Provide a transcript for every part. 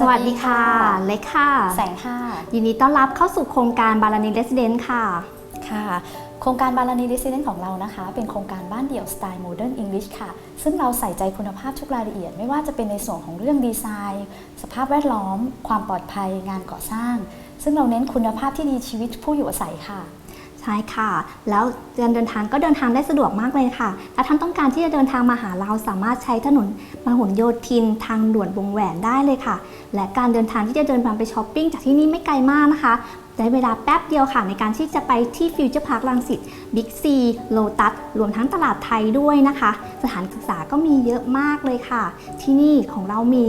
สวัสดีค่ะ เล็กค่ะ แสงค่ะ ยินดีต้อนรับเข้าสู่โครงการบาลานีเรสเดนค่ะ ค่ะ โครงการบาลานีดิซิเดนของเรานะคะ เป็นโครงการบ้านเดี่ยวสไตล์โมเดิร์นอังกฤษค่ะ ซึ่งเราใส่ใจคุณภาพทุกรายละเอียด ไม่ว่าจะเป็นในส่วนของเรื่องดีไซน์ สภาพแวดล้อม ความปลอดภัย งานก่อสร้าง ซึ่งเราเน้นคุณภาพที่ดีชีวิตผู้อยู่อาศัยค่ะ ใช่ค่ะ แล้วการเดินทางก็เดินทางได้สะดวกมากเลยค่ะ ถ้าท่านต้องการที่จะเดินทางมาหาเราสามารถใช้ถนนมหนโยธินทางด่วนวงแหวนได้เลยค่ะ และการเดินทางที่จะเดินทางไปช้อปปิ้งจากที่นี่ไม่ไกลมากนะคะใช้เวลาแป๊บเดียวค่ะ ในการที่จะไปที่ฟิวเจอร์พาร์คลังสิตบิ๊กซีโลตัสรวมทั้งตลาดไทยด้วยนะคะ สถานศึกษาก็มีเยอะมากเลยค่ะ ที่นี่ของเรามี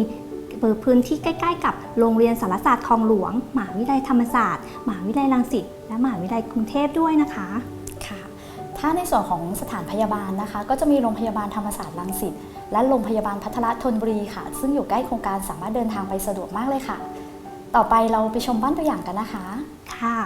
เปิดพื้นที่ใกล้ ๆ กับโรงเรียนสารศาสตร์คลองหลวงมหาวิทยาลัยธรรมศาสตร์มหาวิทยาลัยรังสิต และมหาวิทยาลัยกรุงเทพด้วยนะคะค่ะถ้าในส่วนของสถานพยาบาลนะคะ ก็จะมีโรงพยาบาลธรรมศาสตร์รังสิตและโรงพยาบาลพัทรธนบุรีค่ะ ซึ่งอยู่ใกล้โครงการสามารถเดินทางไปสะดวกมากเลยค่ะ ต่อไปเราไปชมบ้านตัวอย่างกันนะคะ ค่ะ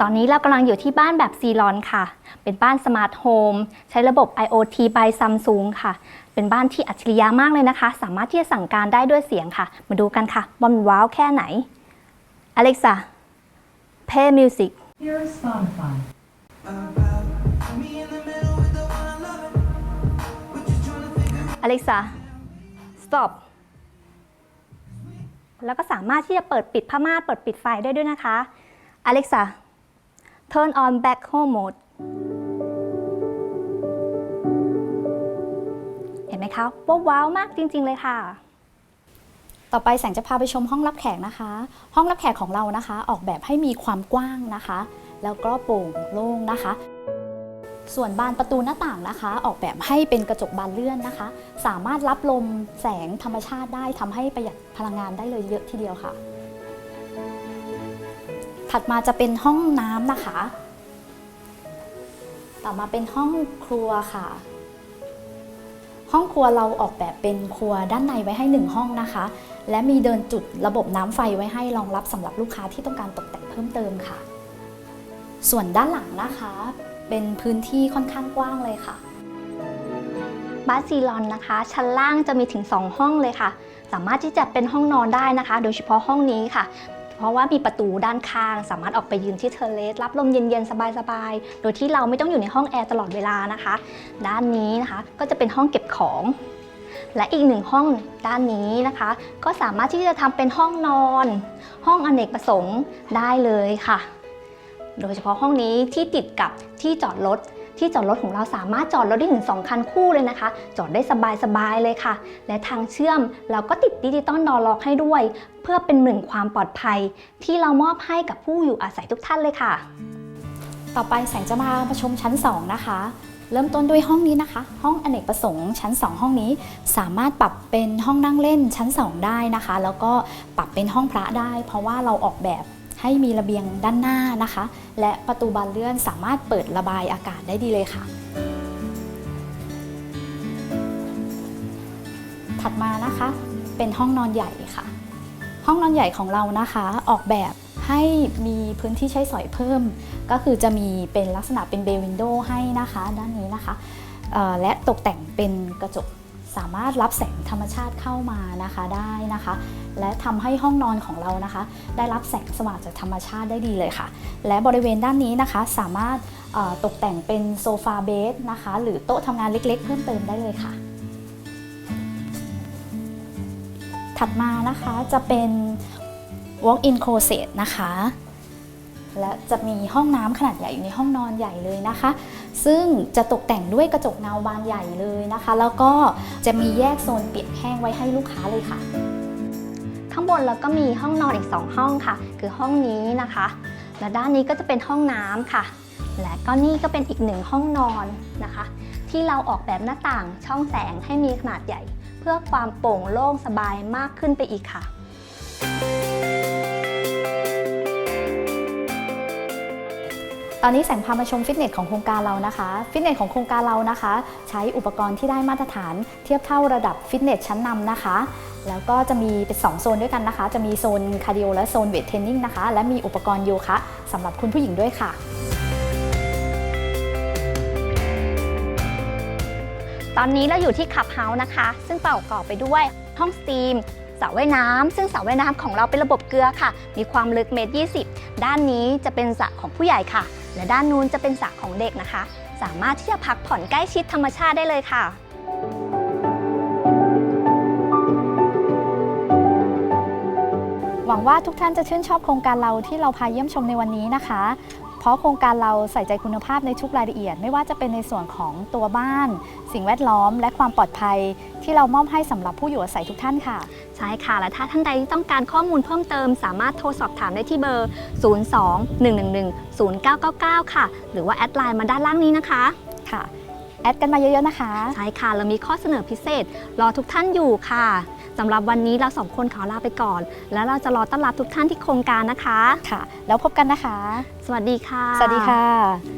ตอนนี้เรากำลังอยู่ที่บ้านแบบซีรอนค่ะ เป็นบ้านสมาร์ทโฮมใช้ระบบ IoT by Samsung ค่ะ เป็นบ้านที่อัจฉริยะมากเลยนะคะ สามารถที่จะสั่งการได้ด้วยเสียงค่ะ มาดูกันค่ะว่ามันว้าวแค่ไหน Alexa play music Here is Spotify. Alexa stop แล้วก็สามารถที่จะเปิดปิดผ้าม่านเปิดปิดไฟได้ด้วยนะคะ Alexa turn on back home mode เห็นไหมคะว่าว้าวมากจริง ๆ เลยค่ะ ต่อไปแสงจะพาไปชมห้องรับแขกนะคะ ห้องรับแขกของเรานะคะ ออกแบบให้มีความกว้างนะคะ แล้วก็โปร่งโล่งนะคะ ส่วนบานประตูหน้าต่างนะคะ ออกแบบให้เป็นกระจกบานเลื่อนนะคะ สามารถรับลมแสงธรรมชาติได้ทำให้ประหยัดพลังงานได้เลยเยอะทีเดียวค่ะ ถัดมาจะเป็นห้องน้ำนะคะ ต่อมาเป็นห้องครัวค่ะ ห้องครัวเราออกแบบเป็นครัวด้านในไว้ให้1ห้องนะคะ และมีเดินจุดระบบน้ำไฟไว้ให้รองรับสำหรับลูกค้าที่ต้องการตกแต่งเพิ่มเติมค่ะ ส่วนด้านหลังนะคะ เป็นพื้นที่ค่อนข้างกว้างเลยค่ะบ้านซีรอนนะคะ ชั้นล่างจะมีถึง 2 ห้องเลยค่ะ สามารถที่จะเป็นห้องนอนได้นะคะ โดยเฉพาะห้องนี้ค่ะ เพราะว่ามีประตูด้านข้าง สามารถออกไปยืนที่เทเลสรับลมเย็นๆ สบายๆ โดยที่เราไม่ต้องอยู่ในห้องแอร์ตลอดเวลานะคะ ด้านนี้นะคะก็จะเป็นห้องเก็บของ และอีกหนึ่งห้องด้านนี้นะคะ ก็สามารถที่จะทำเป็นห้องนอน ห้องอเนกประสงค์ได้เลยค่ะ โดยเฉพาะห้องนี้ที่ติดกับที่จอดรถ ที่จอดรถของเราสามารถจอดรถได้ถึง 2 คันคู่เลยนะคะ จอดได้สบายๆเลยค่ะ และทางเชื่อมเราก็ติดดิจิตอลดอล็อกให้ด้วย เพื่อเป็นหนึ่งความปลอดภัย ที่เรามอบให้กับผู้อยู่อาศัยทุกท่านเลยค่ะ ต่อไปแสงจะมาประชมชั้น 2 นะคะ เริ่มต้นด้วยห้องนี้นะคะ ห้องอเนกประสงค์ชั้น 2 ห้องนี้ สามารถปรับเป็นห้องนั่งเล่นชั้น 2 ได้นะคะ แล้วก็ปรับเป็นห้องพระได้ เพราะว่าเราออกแบบ ให้มีระเบียงด้านหน้านะคะ และประตูบานเลื่อนสามารถเปิดระบายอากาศได้ดีเลยค่ะ ถัดมานะคะเป็นห้องนอนใหญ่ค่ะ ห้องนอนใหญ่ของเรานะคะออกแบบให้มีพื้นที่ใช้สอยเพิ่ม ก็คือจะมีเป็นลักษณะเป็นเบวินโดให้นะคะ ด้านนี้นะคะและตกแต่งเป็นกระจก สามารถรับแสงธรรมชาติเข้ามานะคะได้นะคะ และทำให้ห้องนอนของเรานะคะ ได้รับแสงสว่างจากธรรมชาติได้ดีเลยค่ะ และบริเวณด้านนี้นะคะสามารถตกแต่งเป็นโซฟาเบสนะคะ หรือโต๊ะทำงานเล็ก ๆ เพิ่มเติมได้เลยค่ะ ถัดมานะคะจะเป็น walk-in closet นะคะ และจะมีห้องน้ำขนาดใหญ่อยู่ในห้องนอนใหญ่เลยนะคะ ซึ่งจะตกแต่งด้วยกระจกเงาบานใหญ่เลยนะคะ แล้วก็จะมีแยกโซนเปียกแห้งไว้ให้ลูกค้าเลยค่ะ ข้างบนเราก็มีห้องนอนอีก 2 ห้องค่ะ คือห้องนี้นะคะ และด้านนี้ก็จะเป็นห้องน้ำค่ะ และก็นี่ก็เป็นอีกหนึ่งห้องนอนนะคะ ที่เราออกแบบหน้าต่างช่องแสงให้มีขนาดใหญ่ เพื่อความโปร่งโล่งสบายมากขึ้นไปอีกค่ะ อนนี้แสงพามาชมฟิตเนสของโครงการเรานะคะ ฟิตเนสของโครงการเรานะคะ ใช้อุปกรณ์ที่ได้มาตรฐาน เทียบเท่าระดับฟิตเนสชั้นนำนะคะ แล้วก็จะมีเป็น2โซนด้วยกันนะคะ จะมีโซนคาร์ดิโอและโซนเวทเทรนนิ่งนะคะ และมีอุปกรณ์โยคะสำหรับคุณผู้หญิงด้วยค่ะตอนนี้เราอยู่ที่ขับเฮาส์นะคะ ซึ่งประกอบไปด้วยห้องสตรีมสระว่ายน้ำซึ่งสระว่ายน้ำของเราเป็นระบบเกลือค่ะ มีความลึกเมตรยีด้านนี้จะเป็นสระของผู้ใหญ่ค่ะ และด้านนู้นจะเป็นสระของเด็กนะคะ สามารถที่จะพักผ่อนใกล้ชิดธรรมชาติได้เลยค่ะหวังว่าทุกท่านจะชื่นชอบโครงการเราที่เราพาเยี่ยมชมในวันนี้นะคะ เพราะโครงการเราใส่ใจคุณภาพในทุกรายละเอียด ไม่ว่าจะเป็นในส่วนของตัวบ้าน สิ่งแวดล้อม และความปลอดภัย ที่เรามอบให้สำหรับผู้อยู่อาศัยทุกท่านค่ะ ใช่ค่ะ และถ้าท่านใดที่ต้องการข้อมูลเพิ่มเติม สามารถโทรสอบถามได้ที่เบอร์ 02-111-0999 ค่ะ หรือว่าแอดไลน์มาด้านล่างนี้นะคะค่ะ แอดกันมาเยอะๆนะคะ ใช่ค่ะ เรามีข้อเสนอพิเศษ รอทุกท่านอยู่ค่ะสำหรับวันนี้เราสองคนขอลาไปก่อน แล้วเราจะรอต้อนรับทุกท่านที่โครงการนะคะ ค่ะ แล้วพบกันนะคะ สวัสดีค่ะ สวัสดีค่ะ